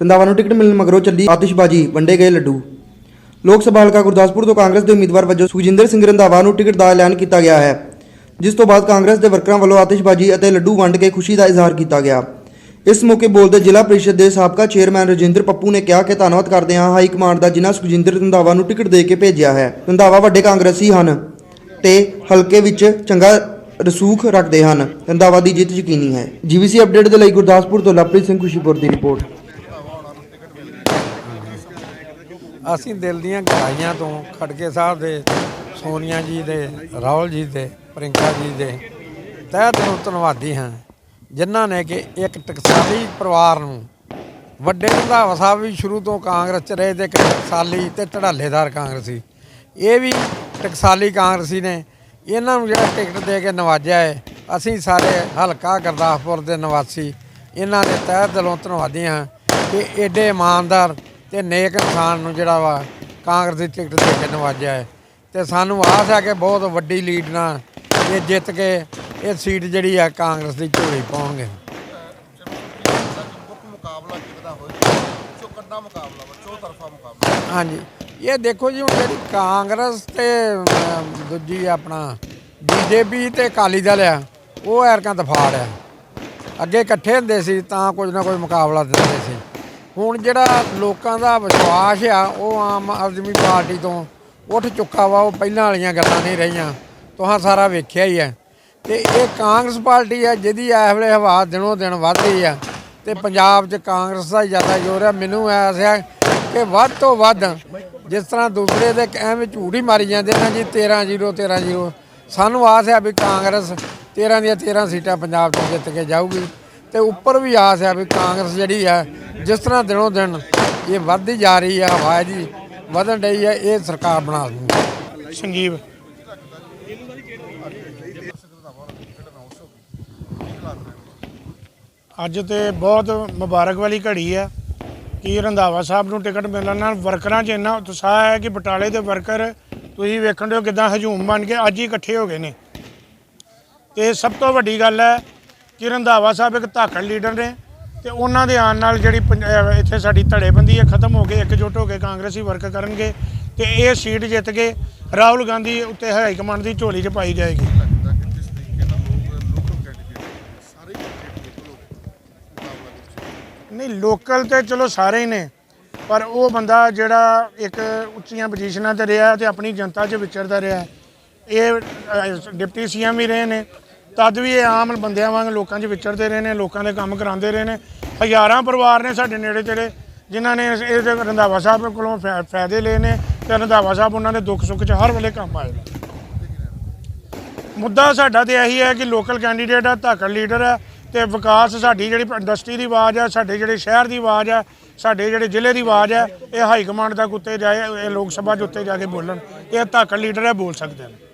ਰੰਧਾਵਾ ਨੂੰ ਟਿਕਟ ਮਿਲਣ ਮਗਰੋਂ ਚੱਲੀ ਆਤਿਸ਼ਬਾਜ਼ੀ, ਵੰਡੇ ਗਏ ਲੱਡੂ। ਲੋਕ ਸਭਾ ਹਲਕਾ ਗੁਰਦਾਸਪੁਰ ਤੋਂ ਕਾਂਗਰਸ ਦੇ ਉਮੀਦਵਾਰ ਵਜੋਂ ਸੁਖਜਿੰਦਰ ਸਿੰਘ ਰੰਧਾਵਾ ਨੂੰ ਟਿਕਟ ਦਾ ਐਲਾਨ ਕੀਤਾ ਗਿਆ ਹੈ। ਜਿਸ ਤੋਂ ਬਾਅਦ ਕਾਂਗਰਸ ਦੇ ਵਰਕਰਾਂ ਵੱਲੋਂ ਆਤਿਸ਼ਬਾਜ਼ੀ ਅਤੇ ਲੱਡੂ ਵੰਡ ਕੇ ਖੁਸ਼ੀ ਦਾ ਇਜ਼ਹਾਰ ਕੀਤਾ ਗਿਆ। ਇਸ ਮੌਕੇ ਬੋਲਦੇ ਜ਼ਿਲ੍ਹਾ ਪ੍ਰੀਸ਼ਦ ਦੇ ਸਾਬਕਾ ਚੇਅਰਮੈਨ ਰਜਿੰਦਰ ਪੱਪੂ ਨੇ ਕਿਹਾ ਕਿ ਧੰਨਵਾਦ ਕਰਦੇ ਹਾਂ ਹਾਈ ਕਮਾਂਡ ਦਾ ਜਿਨ੍ਹਾਂ ਸੁਖਜਿੰਦਰ ਰੰਧਾਵਾ ਨੂੰ ਟਿਕਟ ਦੇ ਕੇ ਭੇਜਿਆ ਹੈ। ਰੰਧਾਵਾ ਵੱਡੇ ਕਾਂਗਰਸੀ ਹਨ ਤੇ ਹਲਕੇ ਵਿੱਚ ਚੰਗਾ ਰਸੂਖ ਰੱਖਦੇ ਹਨ। ਰੰਧਾਵਾ ਦੀ ਜਿੱਤ ਯਕੀਨੀ ਹੈ। ਜੀਵੀਸੀ ਅਪਡੇਟ ਦੇ ਲਈ ਗੁਰਦਾਸਪੁਰ ਤੋਂ ਲਵਪ੍ਰੀਤ ਸਿੰਘ ਖੁਸ਼ੀਪੁਰ ਦੀ ਰਿਪੋਰਟ। ਅਸੀਂ ਦਿਲ ਦੀਆਂ ਗਹਿਰਾਈਆਂ ਤੋਂ ਖੜਕੇ ਸਾਹਿਬ ਦੇ, ਸੋਨੀਆ ਜੀ ਦੇ, ਰਾਹੁਲ ਜੀ ਦੇ, ਪ੍ਰਿੰਕਾ ਜੀ ਦੇ ਤਹਿ ਦਿਲੋਂ ਧੰਨਵਾਦੀ ਹਾਂ, ਜਿਨ੍ਹਾਂ ਨੇ ਕਿ ਇੱਕ ਟਕਸਾਲੀ ਪਰਿਵਾਰ ਨੂੰ ਵੱਡੇ ਰੰਧਾਵਾ ਸਾਹਿਬ ਵੀ ਸ਼ੁਰੂ ਤੋਂ ਕਾਂਗਰਸ ਚ ਰਹੇ ਤੇ ਇੱਕ ਟਕਸਾਲੀ ਤੇ ਢੜਾਲੇਦਾਰ ਕਾਂਗਰਸੀ। ਇਹ ਵੀ ਟਕਸਾਲੀ ਕਾਂਗਰਸੀ ਨੇ, ਇਹਨਾਂ ਨੂੰ ਜਿਹੜਾ ਟਿਕਟ ਦੇ ਕੇ ਨਵਾਜਿਆ ਹੈ, ਅਸੀਂ ਸਾਰੇ ਹਲਕਾ ਗੁਰਦਾਸਪੁਰ ਦੇ ਨਿਵਾਸੀ, ਇਹਨਾਂ ਦੇ ਤਹਿ ਦਿਲੋਂ ਧੰਨਵਾਦੀ ਹਾਂ। ਕਿ ਏਡੇ ਇਮਾਨਦਾਰ ਤੇ ਨੇਕ ਇਨਸਾਨ ਨੂੰ ਜਿਹੜਾ ਵਾ ਕਾਂਗਰਸ ਦੀ ਟਿਕਟ ਦੇ ਕੇ ਨਵਾਜਿਆ ਹੈ। ਤੇ ਸਾਨੂੰ ਆਸ ਹੈ ਕਿ ਬਹੁਤ ਵੱਡੀ ਲੀਡ ਨਾਲ ਇਹ ਜਿੱਤ ਕੇ ਇਹ ਸੀਟ ਜਿਹੜੀ ਆ ਕਾਂਗਰਸ ਦੀ ਝੋਲੀ ਪਾਉਣਗੇ। ਮੁੱਖ ਮੁਕਾਬਲਾ ਕਿਹਦਾ ਹੋਏਗਾ ਚੋ ਕੱਡਾ ਮੁਕਾਬਲਾ ਵਾ? ਚੋ ਤਰਫਾ ਮੁਕਾਬਲਾ। ਹਾਂਜੀ। ਇਹ ਦੇਖੋ ਜੀ ਹੁਣ ਜਿਹੜੀ ਕਾਂਗਰਸ ਤੇ ਦੂਜੀ ਆਪਣਾ ਬੀਜੇਪੀ ਤੇ ਅਕਾਲੀ ਦਲ ਆ ਉਹ ਐਰਕਾਂ ਤਫਾੜ ਆ। ਅੱਗੇ ਇਕੱਠੇ ਹੁੰਦੇ ਸੀ ਤਾਂ ਕੁਝ ਨਾ ਕੋਈ ਮੁਕਾਬਲਾ ਦਿੰਦੇ ਸੀ। ਹੁਣ ਜਿਹੜਾ ਲੋਕਾਂ ਦਾ ਵਿਸ਼ਵਾਸ ਆ, ਉਹ ਆਮ ਆਦਮੀ ਪਾਰਟੀ ਤੋਂ ਉੱਠ ਚੁੱਕਾ ਵਾ, ਉਹ ਪਹਿਲਾਂ ਵਾਲੀਆਂ ਗੱਲਾਂ ਨਹੀਂ ਰਹੀਆਂ। ਤੁਹਾਂ ਸਾਰਾ ਵੇਖਿਆ ਹੀ ਹੈ ਤੇ ਇਹ ਕਾਂਗਰਸ ਪਾਰਟੀ ਆ, ਜਿਹਦੀ ਇਸ ਵੇਲੇ ਹਵਾ ਦਿਨੋਂ ਦਿਨ ਵੱਧ ਰਹੀ ਆ। ਤੇ ਪੰਜਾਬ 'ਚ ਕਾਂਗਰਸ ਦਾ ਹੀ ਜ਼ਿਆਦਾ ਜ਼ੋਰ ਆ। ਮੈਨੂੰ ਐਸ ਆ ਕਿ ਵੱਧ ਤੋਂ ਵੱਧ ਜਿਸ ਤਰ੍ਹਾਂ ਦੂਸਰੇ ਦੇ ਐਵੇਂ ਝੂਠ ਹੀ ਮਾਰੀ ਜਾਂਦੇ ਨੇ ਜੀ 13 0 13 0 ਸਾਨੂੰ ਆਸ ਹੈ ਵੀ ਕਾਂਗਰਸ 13 ਦੀਆਂ 13 ਸੀਟਾਂ ਪੰਜਾਬ 'ਚ ਜਿੱਤ ਕੇ ਜਾਊਗੀ। ਤੇ ਉੱਪਰ ਵੀ ਆਸ ਹੈ ਵੀ ਕਾਂਗਰਸ ਜਿਹੜੀ ਹੈ, ਜਿਸ ਤਰ੍ਹਾਂ ਦਿਨੋਂ ਦਿਨ ਇਹ ਵੱਧਦੀ ਜਾ ਰਹੀ ਹੈ ਹਵਾ ਦੀ ਵਧਣ ਰਹੀ ਹੈ, ਇਹ ਸਰਕਾਰ ਬਣਾ ਦੂਗੀ ਸੰਜੀਵ ਅੱਜ ਤੇ ਬਹੁਤ ਮੁਬਾਰਕ ਵਾਲੀ ਘੜੀ ਹੈ ਕਿ ਰੰਧਾਵਾ ਸਾਹਿਬ ਨੂੰ ਟਿਕਟ ਮਿਲਣ ਨਾਲ ਵਰਕਰਾਂ 'ਚ ਇੰਨਾ ਉਤਸ਼ਾਹ ਹੈ ਕਿ ਬਟਾਲੇ ਦੇ ਵਰਕਰ ਤੁਸੀਂ ਵੇਖਣ ਦਿਓ ਕਿਦਾਂ ਹਜੂਮ ਬਣ ਕੇ ਅੱਜ ਹੀ ਇਕੱਠੇ ਹੋ ਗਏ ਨੇ। ਤੇ ਸਭ ਤੋਂ ਵੱਡੀ ਗੱਲ ਹੈ ਕਿ ਰੰਧਾਵਾ ਸਾਹਿਬ ਇੱਕ ਧਾਕੜ ਲੀਡਰ ਨੇ ਤੇ ਉਹਨਾਂ ਦੇ ਆਉਣ ਨਾਲ ਜਿਹੜੀ ਪੰਜ- ਇੱਥੇ ਸਾਡੀ ਧੜੇਬੰਦੀ ਹੈ ਖਤਮ ਹੋ ਕੇ ਇਕਜੁੱਟ ਹੋ ਕੇ ਕਾਂਗਰਸੀ ਵਰਕ ਕਰਨਗੇ ਤੇ ਇਹ ਸੀਟ ਜਿੱਤ ਕੇ ਰਾਹੁਲ ਗਾਂਧੀ ਉੱਤੇ ਹਾਈ ਕਮਾਂਡ ਦੀ ਝੋਲੀ 'ਚ ਪਾਈ ਜਾਏਗੀ। ਨਹੀਂ ਲੋਕਲ ਤੇ ਚਲੋ ਸਾਰੇ ਹੀ ਨੇ ਪਰ ਉਹ ਬੰਦਾ ਜਿਹੜਾ ਇੱਕ ਉੱਚੀਆਂ ਪੋਜੀਸ਼ਨਾਂ ਤੇ ਰਿਹਾ ਤੇ ਆਪਣੀ ਜਨਤਾ 'ਚ ਵਿਚਰਦਾ ਰਿਹਾ। ਇਹ ਅਹ, ਡਿਪਟੀ ਸੀਐਮ ਵੀ ਰਹੇ ਨੇ ਤਦ ਵੀ ਇਹ ਆਮ ਬੰਦਿਆਂ ਵਾਂਗ ਲੋਕਾਂ 'ਚ ਵਿਚਰਦੇ ਰਹੇ ਨੇ, ਲੋਕਾਂ ਦੇ ਕੰਮ ਕਰਾਉਂਦੇ ਰਹੇ ਨੇ। ਹਜ਼ਾਰਾਂ ਪਰਿਵਾਰ ਨੇ ਸਾਡੇ ਨੇੜੇ ਤੇੜੇ, ਜਿਨ੍ਹਾਂ ਨੇ ਇਸ ਰੰਧਾਵਾ ਸਾਹਿਬ ਕੋਲੋਂ ਫਾ- ਫਾਇਦੇ ਲਏ ਨੇ ਤੇ ਰੰਧਾਵਾ ਸਾਹਿਬ ਉਹਨਾਂ ਦੇ ਦੁੱਖ ਸੁੱਖ 'ਚ ਹਰ ਵੇਲੇ ਕੰਮ ਆਏ ਨੇ। ਮੁੱਦਾ ਸਾਡਾ ਤੇ ਇਹੀ ਹੈ ਕਿ ਲੋਕਲ ਕੈਂਡੀਡੇਟ ਆ, ਧਾਕੜ ਲੀਡਰ ਹੈ ਤੇ ਵਿਕਾਸ ਸਾਡੀ ਜਿਹੜੀ ਇੰਡਸਟਰੀ ਦੀ ਆਵਾਜ਼ ਹੈ ਸਾਡੇ ਜਿਹੜੇ ਸ਼ਹਿਰ ਦੀ ਆਵਾਜ਼ ਹੈ ਸਾਡੇ ਜਿਹੜੇ ਜ਼ਿਲ੍ਹੇ ਦੀ ਆਵਾਜ਼ ਹੈ ਇਹ ਹਾਈ ਕਮਾਂਡ ਤੱਕ ਉੱਤੇ ਜਾਏ, ਇਹ ਲੋਕ ਸਭਾ 'ਚ ਉੱਤੇ ਜਾ ਕੇ ਬੋਲਣ। ਇਹ ਧਾਕੜ ਲੀਡਰ ਹੈ ਬੋਲ ਸਕਦੇ ਨੇ।